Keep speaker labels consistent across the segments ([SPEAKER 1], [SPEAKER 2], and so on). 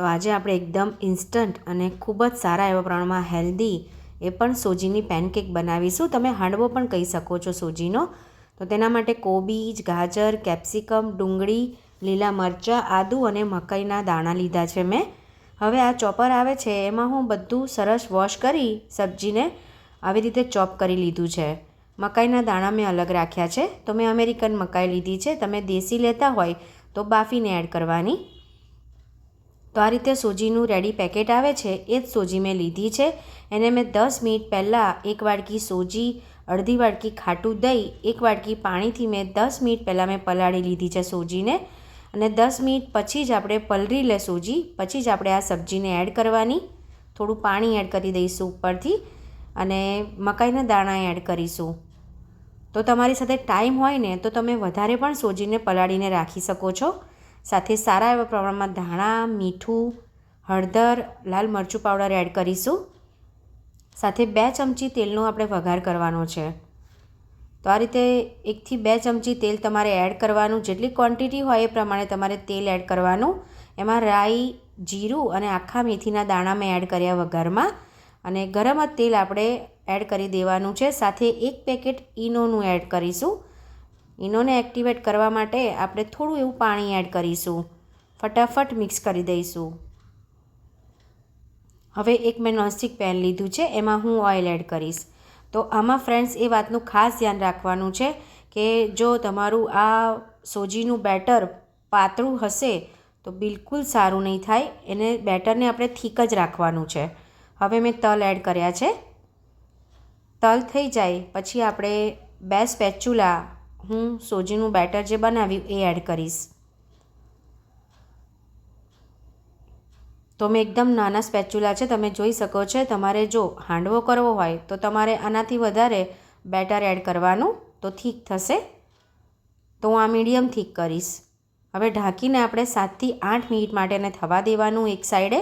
[SPEAKER 1] તો આજે આપણે એકદમ ઇન્સ્ટન્ટ અને ખૂબ જ સારા એવા પ્રમાણમાં હેલ્ધી એ પણ સોજીની પેનકેક બનાવીશું. તમે હાંડવો પણ કહી શકો છો સોજીનો. તો તેના માટે કોબીજ, ગાજર કેપ્સિકમ ડુંગળી, લીલા મરચાં, આદુ અને મકાઈના દાણા લીધા છે મેં. હવે આ ચોપર આવે છે, એમાં હું બધું સરસ વોશ કરી સબ્જીને આવી રીતે ચોપ કરી લીધું છે. મકાઈના દાણા મેં અલગ રાખ્યા છે. તો મેં અમેરિકન મકાઈ લીધી છે. તમે દેશી લેતા હોય તો બાફીને એડ કરવાની. તો આ રીતે સોજીનું રેડી પેકેટ આવે છે, એ જ સોજી મેં લીધી છે. એને મેં દસ મિનિટ પહેલાં એક વાડકી સોજી, અડધી વાડકી ખાટું દહીં, એક વાડકી પાણીથી મેં દસ મિનિટ પહેલાં મેં પલાળી લીધી છે સોજીને. અને દસ મિનિટ પછી જ આપણે પલરી લે સોજી, પછી જ આપણે આ સબ્જીને એડ કરવાની. થોડું પાણી એડ કરી દઈશું ઉપરથી અને મકાઈના દાણા એડ કરીશું. તો તમારી સાથે ટાઈમ હોય ને, તો તમે વધારે પણ સોજીને પલાળીને રાખી શકો છો. સાથે સારા એવા પ્રમાણમાં ધાણા, મીઠું, હળદર, લાલ મરચું પાવડર એડ કરીશું. સાથે બે ચમચી તેલનો આપણે વઘાર કરવાનો છે. તો આ રીતે એકથી બે ચમચી તેલ તમારે એડ કરવાનું. જેટલી ક્વોન્ટિટી હોય એ પ્રમાણે તમારે તેલ એડ કરવાનું. એમાં રાઈ, જીરું અને આખા મેથીના દાણા મેં એડ કર્યા વઘારમાં. અને ગરમ તેલ આપણે એડ કરી દેવાનું છે. સાથે એક પેકેટ ઈનોનું એડ કરીશું. ઈનોને એક્ટિવેટ કરવા માટે આપણે થોડું એવું પાણી એડ કરીશું. ફટાફટ મિક્સ કરી દઈશું. હવે એક મેં નોનસ્ટિક પેન લીધું છે, એમાં હું ઓઇલ એડ કરીશ. તો આમાં ફ્રેન્ડ્સ, એ વાતનું ખાસ ધ્યાન રાખવાનું છે કે જો તમારું આ સોજીનું બેટર પાતળું હશે તો બિલકુલ સારું નહીં થાય. એને બેટરને આપણે થીક જ રાખવાનું છે. હવે મેં તલ એડ કર્યા છે. તલ થઈ જાય, પછી આપણે બે સ્પેચ્યુલા હું સોજીનું બેટર જે બનાવ્યું એ એડ કરીશ. તો મેં એકદમ નાના સ્પેચ્યુલા છે, તમે જોઈ શકો છો, તમારે જો હાંડવો કરવો હોય તો તમારે આનાથી વધારે બેટર એડ કરવાનું તો થીક થશે. તો હું આ મીડિયમ થીક કરીશ. હવે ઢાંકીને આપણે સાતથી આઠ મિનિટ માટે એને થવા દેવાનું એક સાઈડે.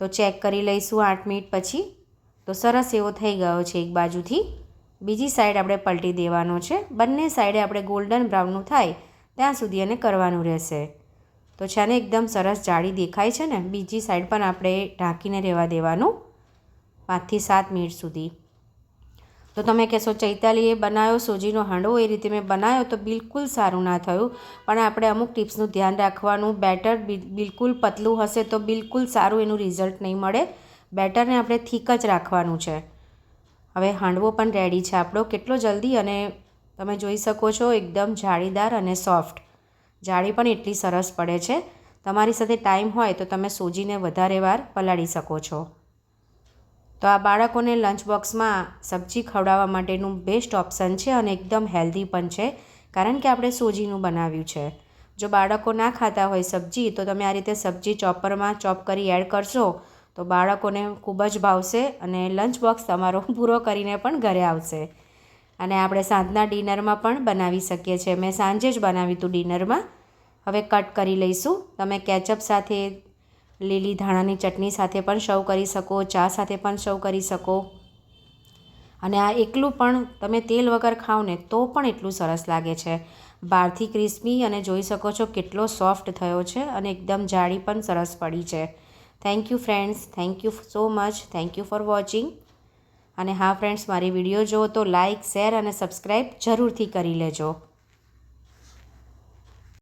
[SPEAKER 1] તો ચેક કરી લઈશું આઠ મિનિટ પછી. તો સરસ એવો થઈ ગયો છે એક બાજુથી. બીજી સાઈડ આપણે પલટી દેવાનો છે. બંને સાઈડે આપણે ગોલ્ડન બ્રાઉનનું થાય, ત્યાં સુધી એને કરવાનું રહેશે. તો છે ને એકદમ સરસ જાળી દેખાય છે ને, બીજી સાઈડ પણ આપણે ઢાંકીને રહેવા દેવાનું પાંચથી સાત મિનિટ સુધી. તો તમે કહેશો, ચૈતાલીએ બનાવ્યો સોજીનો હાંડવો એ રીતે મેં બનાવ્યો તો બિલકુલ સારું ના થયું. પણ આપણે અમુક ટિપ્સનું ધ્યાન રાખવાનું બેટર બિલકુલ પતલું હશે તો બિલકુલ સારું એનું રિઝલ્ટ નહીં મળે. બેટરને આપણે થીક જ રાખવાનું છે. હવે હાંડવો પણ રેડી છે આપણો. કેટલો જલ્દી અને તમે જોઈ શકો છો એકદમ જાળીદાર અને સોફ્ટ જાળી પણ એટલી સરસ પડે છે. તમારી સાથે ટાઈમ હોય તો તમે સૂજીને વધારે વાર પલાળી શકો છો. તો આ બાળકોને લંચ બોક્સમાં સબ્જી ખવડાવવા માટેનું બેસ્ટ ઓપ્શન છે અને એકદમ હેલ્ધી પણ છે. કારણ કે આપણે સૂજીનું બનાવ્યું છે. જો બાળકો ના ખાતા હોય સબ્જી, તો તમે આ રીતે સબ્જી ચોપરમાં ચોપ કરી એડ કરશો તો બાળકોને ખૂબ જ ભાવશે અને લંચ બોક્સ તમારો પૂરો કરીને પણ ઘરે આવશે. અને આપણે સાંજના ડિનરમાં પણ બનાવી શકીએ છીએ. મેં સાંજે જ બનાવ્યું હતું ડિનરમાં. હવે કટ કરી લઈશું. તમે કેચઅપ સાથે, લીલી ધાણાની ચટણી સાથે પણ સર્વ કરી શકો, ચા સાથે પણ સર્વ કરી શકો. અને આ એકલું પણ તમે તેલ વગર ખાઓ ને તો પણ એટલું સરસ લાગે છે. બહારથી ક્રિસ્પી અને જોઈ શકો છો કેટલો સોફ્ટ થયો છે અને એકદમ જાડી પણ સરસ પડી છે. Thank you friends thank you so much thank you for watching અને હા ફ્રેન્ડ્સ મારી વીડિયો જુઓ તો લાઇક શેર અને સબસ્ક્રાઈબ જરૂરથી કરી લેજો.